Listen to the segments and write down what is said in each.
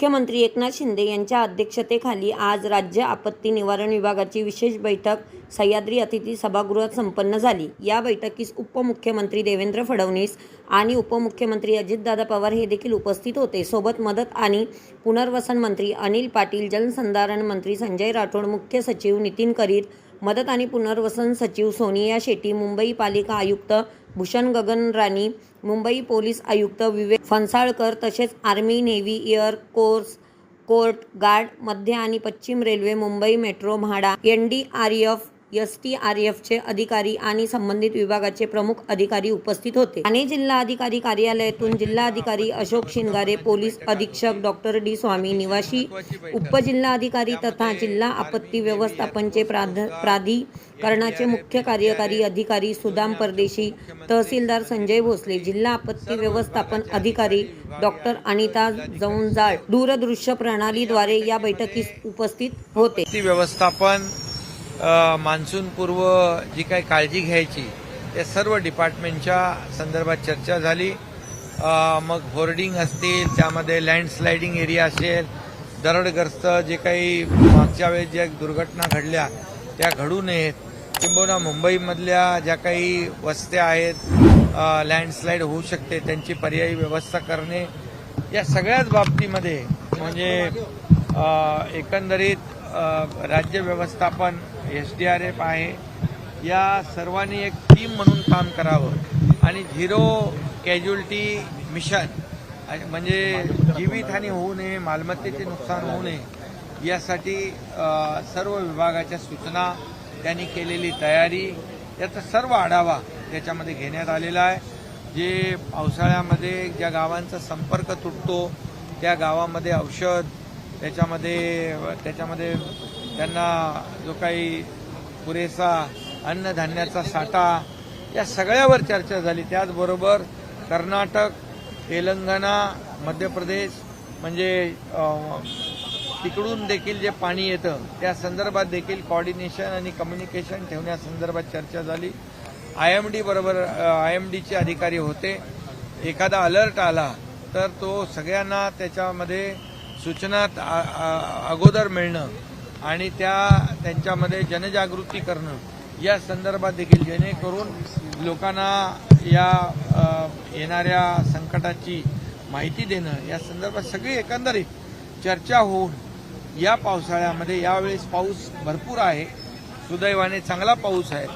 मुख्यमंत्री एकनाथ शिंदे यांच्या अध्यक्षतेखाली आज राज्य आपत्ती निवारण विभागाची विशेष बैठक सह्याद्री अतिथी सभागृहात संपन्न झाली. या बैठकीस उपमुख्यमंत्री देवेंद्र फडणवीस आणि उपमुख्यमंत्री अजितदादा पवार हे देखील उपस्थित होते. सोबत मदत आणि पुनर्वसन मंत्री अनिल पाटील जलसंधारण मंत्री संजय राठोड मुख्य सचिव नितीन करीर मदत आणि पुनर्वसन सचिव सोनिया शेट्टी मुंबई पालिका आयुक्त भूषण गगन राणी मुंबई पोलीस आयुक्त विवेक फणसाळकर तसेच army navy air force coast guard मध्य आणि पश्चिम railway Mumbai metro MHADA N D R F S T R एफचे अधिकारी आणि संबंधित विभागाचे प्रमुख अधिकारी उपस्थित होते. ठाणे जिल्हा अधिकारी कार्यालयातून जिल्हाधिकारी अशोक शिंगारे पोलीस अधीक्षक डॉक्टर डी. स्वामी निवासी उपजिल्हाधिकारी तथा जिल्हा आपत्ती व्यवस्थापनचे प्राध प्राधिकरणाचे मुख्य कार्यकारी अधिकारी सुदाम परदेशी तहसीलदार संजय भोसले जिल्हा आपत्ती व्यवस्थापन अधिकारी डॉक्टर अनिता जौंजाळ दूरदृश्य प्रणालीद्वारे या बैठकीस उपस्थित होते. व्यवस्थापन मान्सूनपूर्व जी काही काळजी घ्यायची त्या सर्व डिपार्टमेंटच्या संदर्भात चर्चा झाली. मग होर्डिंग असतील त्यामध्ये लँडस्लायडिंग एरिया असेल दरडग्रस्त जे काही मागच्या वेळेस ज्या दुर्घटना घडल्या त्या घडू नयेत. किंबहुना मुंबईमधल्या ज्या काही वस्त्या आहेत लँडस्लाईड होऊ शकते त्यांची पर्यायी व्यवस्था करणे या सगळ्याच बाबतीमध्ये म्हणजे एकंदरीत राज्य व्यवस्थापन एस डी आर एफ आहे. या सर्वांनी एक टीम म्हणून काम करावं. आणि झिरो कॅज्युअल्टी मिशन आणि म्हणजे जीवितहानी होऊ नये मालमत्तेचे नुकसान होऊ नये यासाठी सर्व विभागाच्या सूचना त्यांनी केलेली तयारी याचा सर्व आढावा त्याच्यामध्ये घेण्यात आलेला आहे. जे पावसाळ्यामध्ये ज्या गावांचा संपर्क तुटतो त्या गावामध्ये औषध त्याच्यामध्ये त्याच्यामध्ये त्यांना जो काही पुरेसा अन्नधान्याचा साठा या सगळ्यावर चर्चा झाली. त्याचबरोबर कर्नाटक तेलंगणा मध्य प्रदेश म्हणजे तिकडून देखील जे पाणी येतं त्या संदर्भात देखील कॉर्डिनेशन आणि कम्युनिकेशन ठेवण्यासंदर्भात चर्चा झाली. आय एम डी बरोबर आय एम डीचे अधिकारी होते. एखादा अलर्ट आला तर तो सगळ्यांना त्याच्यामध्ये सूचना आ- अगोदर मिळणं आणि त्या त्यांच्यामध्ये जनजागृती करणं या संदर्भात देखील जेणेकरून लोकांना या येणाऱ्या संकटाची माहिती देणं या संदर्भात सगळी एकंदरीत चर्चा होऊन या पावसाळ्यामध्ये यावेळेस पाऊस भरपूर आहे. सुदैवाने चांगला पाऊस आहे.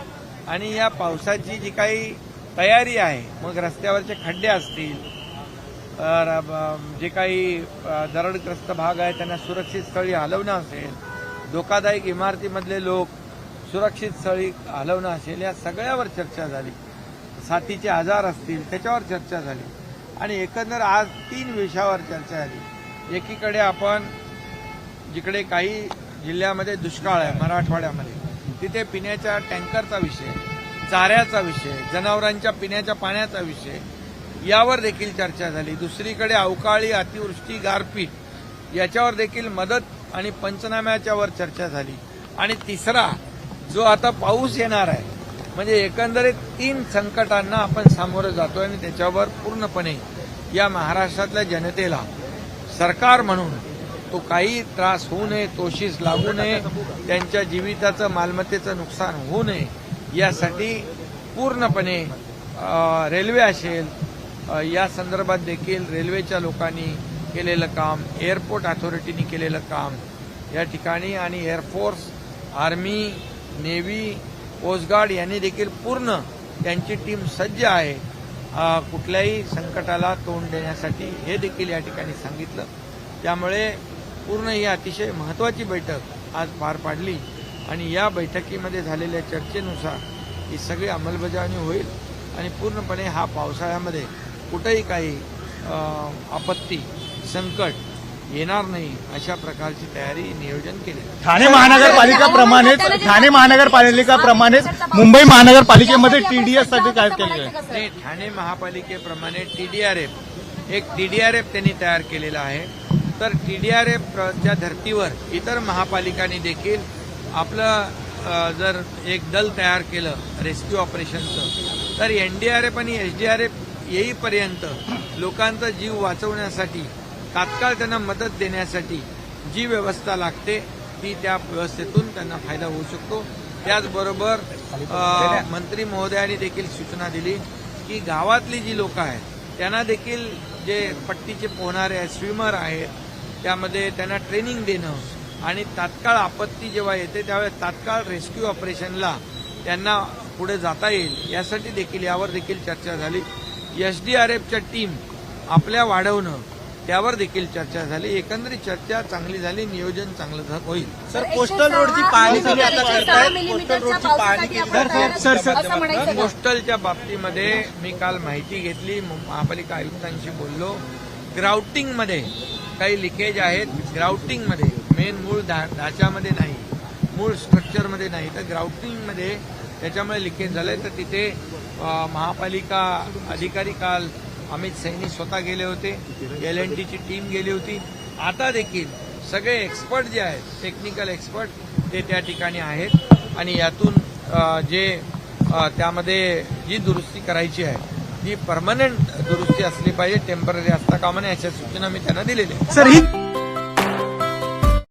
आणि या पावसाची जी काही तयारी आहे मग रस्त्यावरचे खड्डे असतील जे काही दरडग्रस्त भाग आहे त्यांना सुरक्षित स्थळी हलवणं असेल धोकादायक इमारतीमधले लोक सुरक्षित स्थळी हलवणं असेल या सगळ्यावर चर्चा झाली. साथीचे आजार असतील त्याच्यावर चर्चा झाली. आणि एकंदर आज तीन विषयावर चर्चा झाली. एकीकडे आपण जिकडे काही जिल्ह्यामध्ये दुष्काळ आहे मराठवाड्यामध्ये तिथे पिण्याच्या टँकरचा विषय चाऱ्याचा विषय जनावरांच्या पिण्याच्या पाण्याचा विषय यावर देखील चर्चा झाली. दुसरीकडे अवकाळी अतिवृष्टी गारपीट याच्यावर देखील मदत आणि पंचनाम्याच्यावर चर्चा झाली. आणि तिसरा जो आता पाऊस येणार आहे म्हणजे एकंदरीत तीन संकटांना आपण सामोरं जातोय आणि त्याच्यावर पूर्णपणे या महाराष्ट्रातल्या जनतेला सरकार म्हणून तो काही त्रास होऊ नये तोशीस लागू नये त्यांच्या जीविताचं मालमत्तेचं नुकसान होऊ नये यासाठी पूर्णपणे रेल्वे असेल या संदर्भात देखील रेल्वेच्या लोकांनी केलेलं काम एअरपोर्ट अथॉरिटीनी केलेलं काम या ठिकाणी आणि एअरफोर्स आर्मी नेव्ही कोस्टगार्ड यांनी देखील पूर्ण त्यांची टीम सज्ज आहे. कुठल्याही संकटाला तोंड देण्यासाठी हे देखील या ठिकाणी सांगितलं. त्यामुळे पूर्ण ही अतिशय महत्त्वाची बैठक आज पार पाडली आणि या बैठकीमध्ये झालेल्या चर्चेनुसार ही सगळी अंमलबजावणी होईल आणि पूर्णपणे हा पावसाळ्यामध्ये कुठेही काही आपत्ती संकट येणार नाही अशा प्रकारची तयारी नियोजन केली ठाणे महानगरपालिकाप्रमाणेच ठाणे महानगरपालिकाप्रमाणेच मुंबई महानगरपालिकेमध्ये टीडीएससाठी काय केले आहे? नाही ठाणे महापालिकेप्रमाणे टीडीआरएफ एक टीडीआरएफ त्यांनी तयार केलेला आहे. तर टीडीआरएफच्या धर्तीवर इतर महापालिकांनी देखील आपलं जर एक दल तयार केलं रेस्क्यू ऑपरेशनचं तर एनडीआरएफ आणि एसडीआरएफ येईपर्यंत लोकांचा जीव वाचवण्यासाठी तात्काळ त्यांना मदत देण्यासाठी जी व्यवस्था लागते ती त्या व्यवस्थेतून त्यांना फायदा होऊ शकतो. त्याचबरोबर मंत्री महोदयांनी देखील सूचना दिली की गावातली जी लोक आहेत त्यांना देखील जे पट्टीचे पोहणारे आहेत स्विमर आहेत त्यामध्ये त्यांना ट्रेनिंग देणं आणि तात्काळ आपत्ती जेव्हा येते त्यावेळेस तात्काळ रेस्क्यू ऑपरेशनला त्यांना पुढे जाता येईल यासाठी देखील यावर देखील चर्चा झाली. एसडीआरएफच्या टीम आपल्या वाढवणं त्यावर देखील चर्चा झाली. एकंदरीत चर्चा चांगली झाली नियोजन चांगलं होईल. सर पोस्टल रोडची पाहणी तुम्ही आता करताय पोस्टल रोडची पाहणी केली. Sir, sir, sir, sir. असं म्हणायचं का? पोस्टलच्या बाबतीमध्ये मी काल माहिती घेतली. महापालिका आयुक्तांशी बोललो. ग्राउटिंगमध्ये काही लिकेज आहेत. ग्राउटिंगमध्ये मेन मूळ ढाच्यामध्ये नाही. मूळ स्ट्रक्चरमध्ये नाही. तर ग्राउटिंगमध्ये त्याच्यामुळे लिकेज झालंय. तर तिथे महापालिका अधिकारी काल अमित सैनी स्वतः गेले होते एल एन टीची टीम गेली होती. आता देखील सगळे एक्सपर्ट जे आहेत टेक्निकल एक्सपर्ट ते त्या ठिकाणी आहेत. आणि यातून जे त्यामध्ये जी दुरुस्ती करायची आहे ती परमनंट दुरुस्ती असली पाहिजे टेंपररी असता कामा नये अशा सूचना मी त्यांना दिलेल्या आहेत. सर ही